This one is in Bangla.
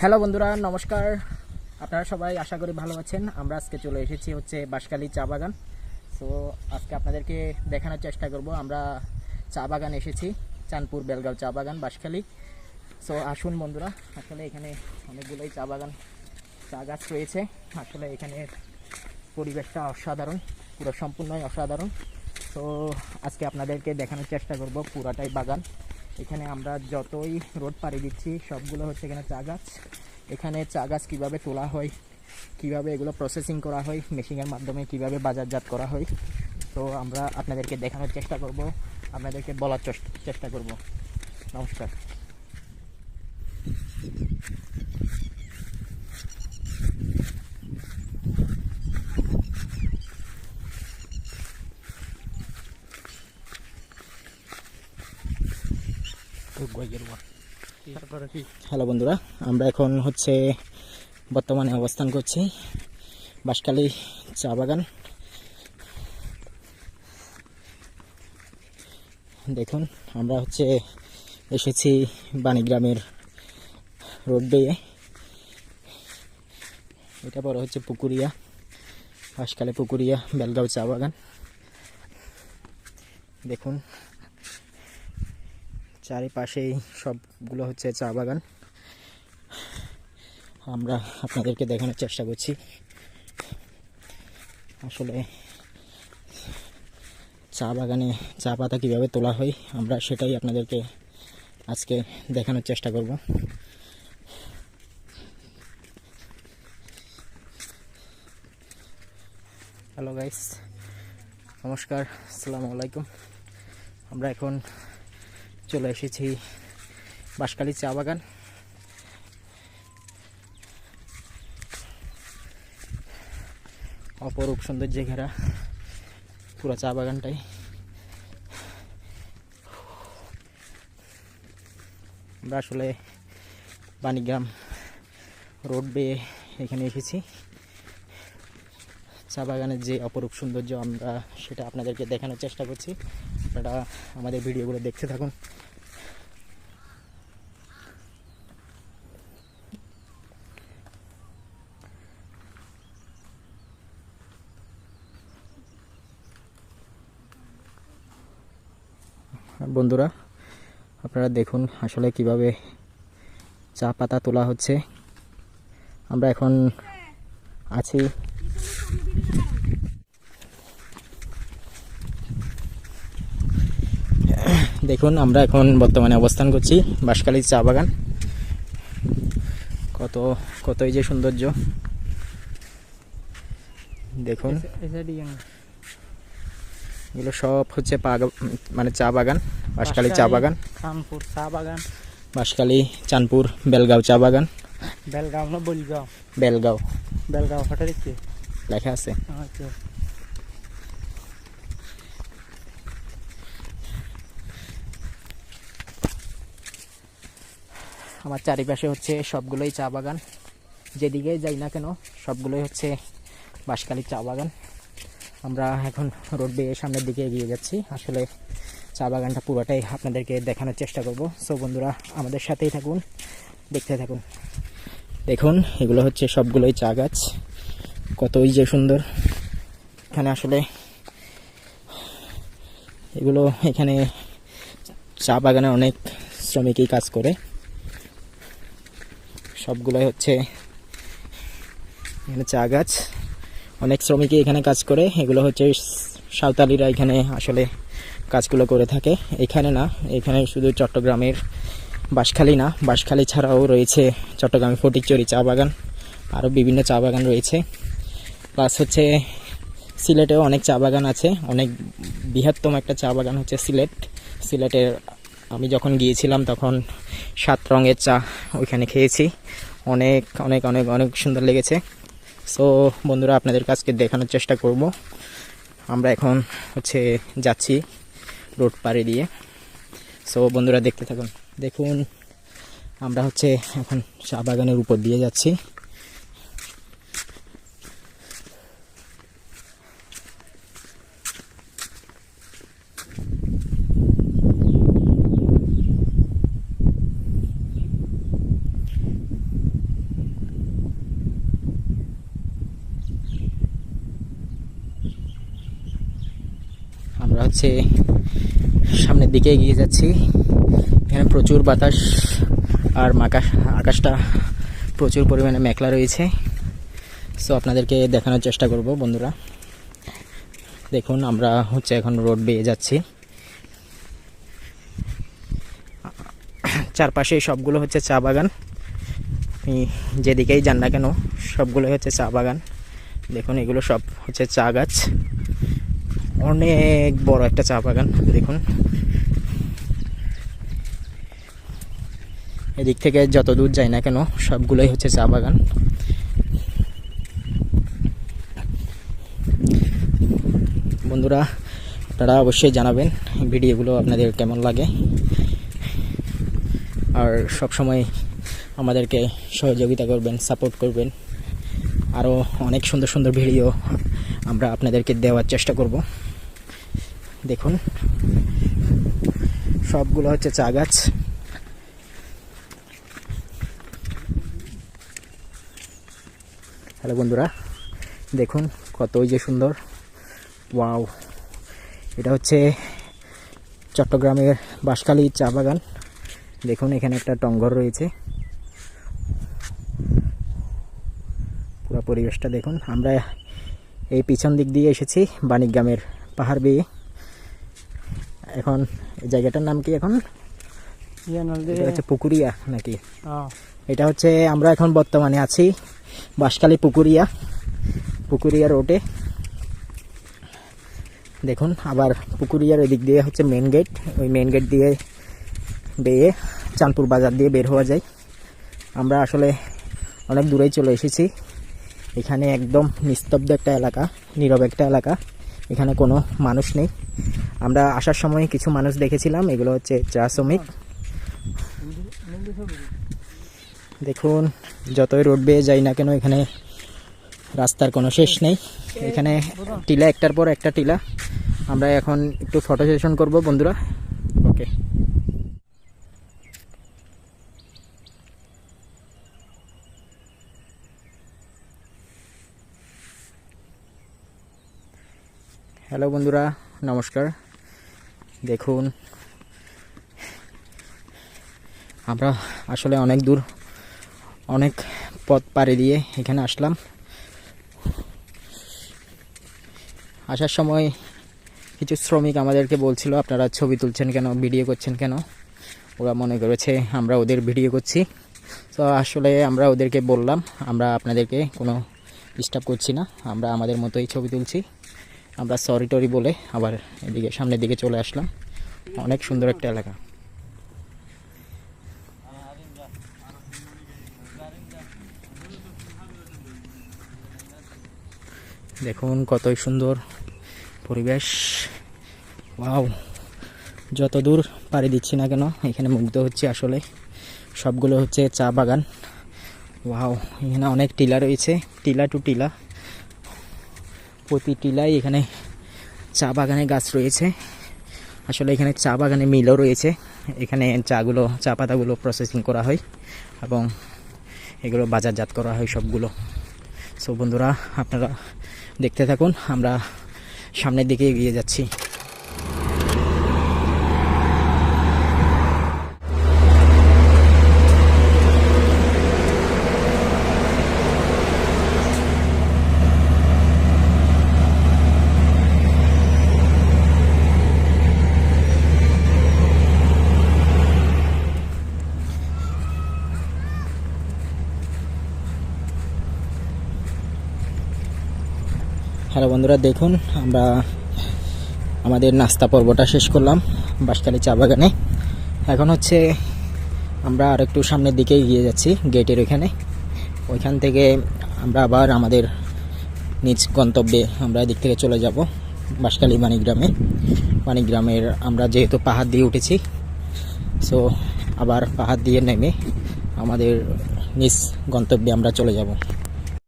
হ্যালো বন্ধুরা, নমস্কার। আপনারা সবাই আশা করি ভালো আছেন। আমরা আজকে চলে এসেছি হচ্ছে বাঁশখালী চা বাগান। সো আজকে আপনাদেরকে দেখানোর চেষ্টা করব। আমরা চা বাগান এসেছি, চাঁদপুর বেলগাঁও চা বাগান, বাঁশখালী। সো আসুন বন্ধুরা, আসলে এখানে অনেকগুলোই চা বাগান, চা গাছ রয়েছে। আসলে এখানে পরিবেশটা অসাধারণ, পুরো সম্পূর্ণই অসাধারণ। তো আজকে আপনাদেরকে দেখানোর চেষ্টা করব পুরাটাই বাগান। এখানে আমরা যতই রোড পাড়ি দিচ্ছি, সবগুলো হচ্ছে এখানে চা গাছ। এখানে চা গাছ কীভাবে তোলা হয়, কীভাবে এগুলো প্রসেসিং করা হয় মেশিনের মাধ্যমে কীভাবে বাজারজাত করা হয়, তো আমরা আপনাদেরকে দেখানোর চেষ্টা করব। আপনাদেরকে বলার চেষ্টা- করব। নমস্কার। হ্যালো বন্ধুরা, আমরা এখন হচ্ছে বর্তমানে অবস্থান করছি বাঁশখালী চা বাগান। দেখুন, আমরা হচ্ছে এসেছি বাণীগ্রামের রোড বেয়ে এটা বড় হচ্ছে পুকুরিয়া, বাঁশখালী পুকুরিয়া, বেলগাঁও চা বাগান। দেখুন চারিপাশেই সবগুলো হচ্ছে চা বাগান। আমরা আপনাদেরকে দেখানোর চেষ্টা করছি। আসলে চা বাগানে চা পাতা কীভাবে তোলা হয়, আমরা সেটাই আপনাদেরকে আজকে দেখানোর চেষ্টা করব। হ্যালো গাইস নমস্কার, আসসালামু আলাইকুম। আমরা এখন চলে এসেছি বাঁশখালী চা বাগান। অপরূপ সৌন্দর্যে ঘেরা পুরো চা বাগানটাই। আমরা আসলে বাণীগ্রাম রোড বেয়ে এখানে এসেছি। চা বাগানের যে অপরূপ সৌন্দর্য আমরা সেটা আপনাদেরকে দেখানোর চেষ্টা করছি। আপনারা আমাদের ভিডিওগুলো দেখতে থাকুন। বন্ধুরা আপনারা দেখুন আসলে কীভাবে চা পাতা তোলা হচ্ছে আমরা এখন আছি দেখুন আমরা এখন বর্তমানে অবস্থান করছি বাঁশখালী চা বাগান কত কতই যে সৌন্দর্য দেখুন এগুলো সব হচ্ছে পা- মানে চা বাগান বাঁশখালী চা বাগান। কানপুর চা বাগান। বাঁশখালী চাঁদপুর বেলগাঁও চা বাগান। বেলগাঁও না বলগাঁও বেলগাঁও। বেলগাঁও হঠাৎ দেখছি? লেখা আছে। আচ্ছা। আমার চারিপাশে হচ্ছে সবগুলোই চা বাগান। যেদিকে যাই না কেন সবগুলোই হচ্ছে বাঁশখালী চা বাগান। আমরা এখন রোড বেয়ে সামনের দিকে এগিয়ে যাচ্ছি। আসলে চা বাগানটা পুরোটাই আপনাদেরকে দেখানোর চেষ্টা করব। সো বন্ধুরা, আমাদের সাথেই থাকুন, দেখতে থাকুন। দেখুন, এগুলো হচ্ছে সবগুলোই চা গাছ। কতই যে সুন্দর। এখানে আসলে এগুলো এখানে চা বাগানে অনেক শ্রমিকই কাজ করে। সবগুলোই হচ্ছে এখানে চা গাছ। অনেক শ্রমিকই এখানে কাজ করে। এগুলো হচ্ছে সাঁওতালিরা এখানে আসলে কাজগুলো করে থাকে। এখানে না, এখানে শুধু চট্টগ্রামের বাঁশখালী না, বাঁশখালী ছাড়াও রয়েছে চট্টগ্রামের ফটিকচুরি চা বাগান, আরও বিভিন্ন চা বাগান রয়েছে। প্লাস হচ্ছে সিলেটেও অনেক চা বাগান আছে, অনেক বৃহত্তম একটা চা বাগান হচ্ছে সিলেট। সিলেটের আমি যখন গিয়েছিলাম তখন সাত রঙের চা ওইখানে খেয়েছি। অনেক অনেক অনেক অনেক সুন্দর লেগেছে। সো বন্ধুরা, আপনাদের কাছকে দেখানোর চেষ্টা করব। আমরা এখন হচ্ছে যাচ্ছি রোড পাড়ে দিয়ে। সো বন্ধুরা, দেখতে থাকুন। দেখুন, আমরা হচ্ছে এখন চা বাগানের উপর দিয়ে যাচ্ছি আমরা হচ্ছে সামনের দিকে এগিয়ে যাচ্ছি। এখানে প্রচুর বাতাস আর মাকা, আকাশটা প্রচুর পরিমাণে মেঘলা রয়েছে। সো আপনাদেরকে দেখানোর চেষ্টা করব, বন্ধুরা। দেখুন, আমরা হচ্ছে এখন রোড বেয়ে যাচ্ছি। চারপাশে সবগুলো হচ্ছে চা বাগান। যেদিকেই যান না কেন, সবগুলোই হচ্ছে চা বাগান। দেখুন, এগুলো সব হচ্ছে চা গাছ। অনেক বড় একটা চা বাগান, দেখুন। এদিক থেকে যত দূর যাই না কেন, সবগুলোই হচ্ছে চা বাগান। বন্ধুরা, আপনারা অবশ্যই জানাবেন ভিডিওগুলো আপনাদের কেমন লাগে। আর সব সময় আমাদেরকে সহযোগিতা করবেন, সাপোর্ট করবেন। আরও অনেক সুন্দর সুন্দর ভিডিও আমরা আপনাদেরকে দেওয়ার চেষ্টা করব। দেখুন। সবগুলো হচ্ছে চা গাছ। হ্যালো বন্ধুরা, দেখুন কতই যে সুন্দর। ওয়াও, এটা হচ্ছে চট্টগ্রামের বাঁশখালী চা বাগান। দেখুন, এখানে একটা টঙ্গর রয়েছে। পুরো পরিবেশটা দেখুন। আমরা এই পিছন দিক দিয়ে এসেছি বাণিজ্যামের পাহাড় বেয়ে। এখন এই জায়গাটার নাম কি এখন? ইয়ে হচ্ছে পুকুরিয়া নাকি? হ্যাঁ। এটা হচ্ছে আমরা এখন বর্তমানে আছি বাঁশখালী পুকুরিয়া পুকুরিয়া রোডে দেখুন আবার পুকুরিয়ার এদিক দিয়ে হচ্ছে মেন গেট ওই মেন গেট দিয়ে বেয়ে চাঁদপুর বাজার দিয়ে বের হওয়া যায়। আমরা আসলে অনেক দূরেই চলে এসেছি। এখানে একদম নিস্তব্ধ একটা এলাকা নীরব একটা এলাকা। এখানে কোনো মানুষ নেই। আমরা আসার সময় কিছু মানুষ দেখেছিলাম, এগুলো হচ্ছে চা শ্রমিক দেখুন, যতই রোড বেয়ে যাই না কেন, এখানে রাস্তার কোনো শেষ নেই। এখানে টিলা, একটার পর একটা টিলা। আমরা এখন একটু ফটো সেশন করব, বন্ধুরা। ওকে হ্যালো বন্ধুরা। নমস্কার। দেখুন। আমরা আসলে অনেক দূর, অনেক পথ পাড়ি দিয়ে এখানে আসলাম। আসার সময় কিছু শ্রমিক আমাদেরকে বলছিল, আপনারা ছবি তুলছেন কেন? ভিডিও করছেন কেন? ওরা মনে করেছে, আমরা ওদের ভিডিও করছি। তো আসলে আমরা ওদেরকে বললাম, আমরা আপনাদেরকে কোনো ডিস্টার্ব করছি না। আমরা আমাদের মতোই ছবি তুলছি। আমরা সরি টরি বলে আবার এদিকে সামনের দিকে চলে আসলাম। অনেক সুন্দর একটা এলাকা। দেখুন কতই সুন্দর পরিবেশ। ওয়াও, যত দূর পাড়ি দিচ্ছি না কেন, এখানে মুগ্ধ হচ্ছে আসলে। সবগুলো হচ্ছে চা বাগান। ওয়াও, এখানে অনেক টিলা রয়েছে, টিলা টু টিলা। প্রতি টিলায় এখানে চা বাগানে গাছ রয়েছে। আসলে এখানে চা বাগানে মিলও রয়েছে। এখানে চাগুলো, চা পাতাগুলো প্রসেসিং করা হয় এবং এগুলো বাজারজাত করা হয় সবগুলো। সো বন্ধুরা, আপনারা দেখতে থাকুন, আমরা সামনের দিকে এগিয়ে যাচ্ছি। হ্যালো বন্ধুরা, দেখুন, আমরা আমাদের নাস্তা পর্বটা শেষ করলাম বাঁশখালী চা বাগানে। এখন হচ্ছে আমরা আর একটু সামনের দিকে এগিয়ে যাচ্ছি গেটের ওইখানে। ওইখান থেকে আমরা আবার আমাদের নিজ গন্তব্যে আমরা এদিক থেকে চলে যাব বাঁশখালী মানিগ্রামে মানিগ্রামের আমরা যেহেতু পাহাড় দিয়ে উঠেছি সো আবার পাহাড় দিয়ে নেমে আমাদের নিজ গন্তব্যে আমরা চলে যাব।